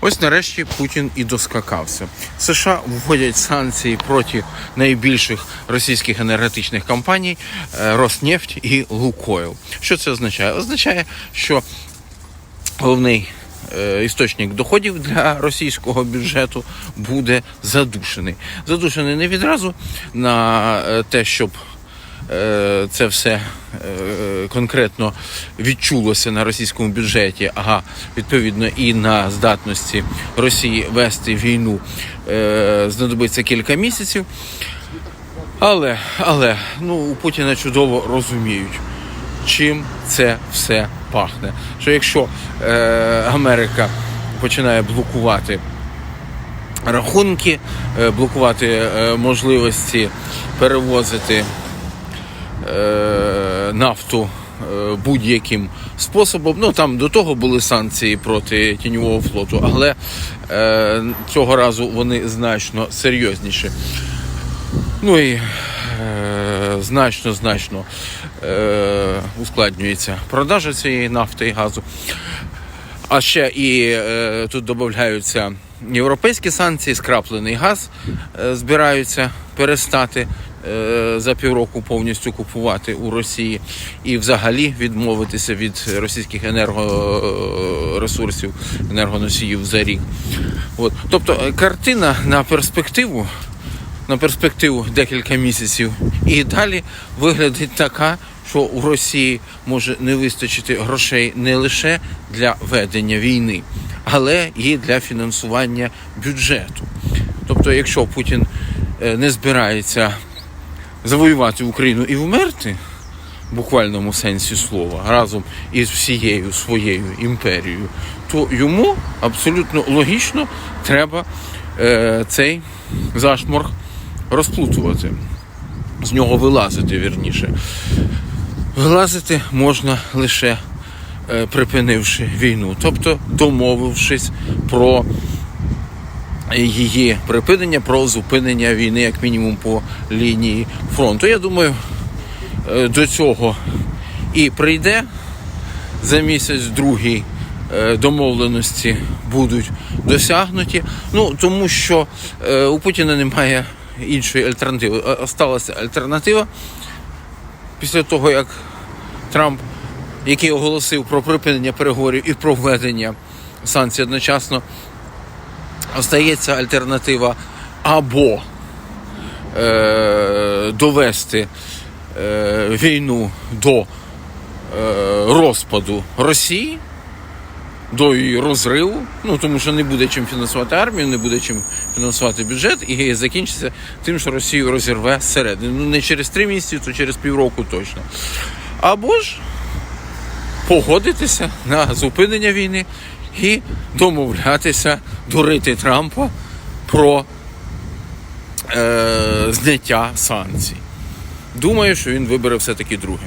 Ось нарешті Путін і доскакався. США вводять санкції проти найбільших російських енергетичних компаній е, Роснефть і Лукойл. Що це означає? Означає, що головний е, істочник доходів для російського бюджету буде задушений. Задушений не відразу на е, те, щоб це все е, конкретно відчулося на російському бюджеті, а відповідно і на здатності Росії вести війну е, знадобиться кілька місяців. Але, але ну, у Путіна чудово розуміють, чим це все пахне. Що якщо е, Америка починає блокувати рахунки, е, блокувати е, можливості перевозити е, нафту е, будь-яким способом. Ну там до того були санкції проти тіньового флоту, але е, цього разу вони значно серйозніші. Ну і е, значно значно е, ускладнюється продажа цієї нафти і газу. А ще і е, тут додаються європейські санкції, скраплений газ е, збираються перестати е, за півроку повністю купувати у Росії і взагалі відмовитися від російських енергоресурсів, енергоносіїв за рік. От. Тобто е, картина на перспективу на перспективу декілька місяців і далі виглядить така, що у Росії може не вистачити грошей не лише для ведення війни, але і для фінансування бюджету. Тобто, якщо Путін е, не збирається завоювати Україну і вмерти, в буквальному сенсі слова, разом із всією своєю імперією, то йому абсолютно логічно треба е, цей зашморг розплутувати, з нього вилазити вірніше. Вилазити можна лише е, припинивши війну, тобто домовившись про її припинення, про зупинення війни, як мінімум, по лінії фронту. Я думаю, е, до цього і прийде за місяць другий е, домовленості будуть досягнуті. Ну тому що е, у Путіна немає іншої альтернативи. Осталася альтернатива після того, як Трамп, який оголосив про припинення переговорів і про введення санкцій одночасно, остається альтернатива або е, довести е, війну до е, розпаду Росії, до її розриву, ну тому що не буде чим фінансувати армію, не буде чим фінансувати бюджет, і закінчиться тим, що Росію розірве зсередини. Ну не через три місяці, то через півроку точно. Або ж погодитися на зупинення війни і домовлятися, дурити Трампа про е, зняття санкцій. Думаю, що він вибере все-таки друге.